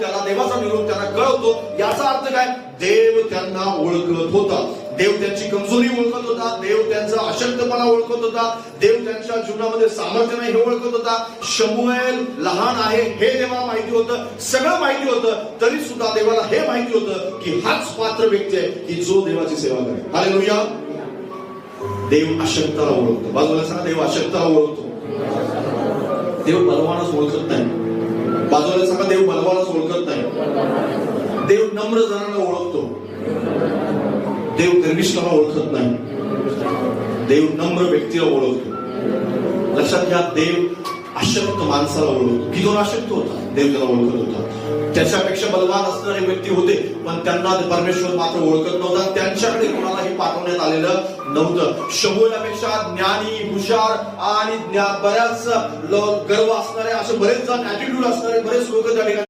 त्याला देवाचा निरोप त्यांना कळवतो. याचा अर्थ काय? देव त्यांना ओळखत होता. देव त्यांची कमजोरी ओळखत होता. देव त्यांचा अशक्तपणा ओळखत होता. देव त्यांच्या जीवनामध्ये सामर्थ्य नाही हे ओळखत होता. शमुएल लहान आहे हे देवाला माहिती होतं. सगळं माहिती होतं. तरी सुद्धा देवाला हे माहिती होतं की हाच पात्र व्यक्ती आहे की जो देवाची सेवा करेल. हालेलुया. देव अशक्ताला ओळखतो. बाजूला सांगा देव अशक्ताला ओळखतो. देव बलवानच ओळखत नाही. बाजूला सांगा देव बलवानच ओळखत नाही. देव नम्र जणांना ओळखतो. देव गर्विष्ठाला ओळखत नाही. देव नम्र व्यक्तीला ओळखतो. लक्षात घ्या देव अशक्त माणसाला ओळखतो. की जो अशक्त होता देव त्याला ओळखत होता. त्याच्यापेक्षा बलवान असणारे व्यक्ती होते पण त्यांना परमेश्वर मात्र ओळखत नव्हता. त्यांच्या कोणालाही आलेलं नव्हतं. शंभूलापेक्षा ज्ञानी हुशार आणि बऱ्याच गर्व असणारे असे बरेच जण ऍटिट्यूड असणारे बरेच लोक त्या ठिकाणी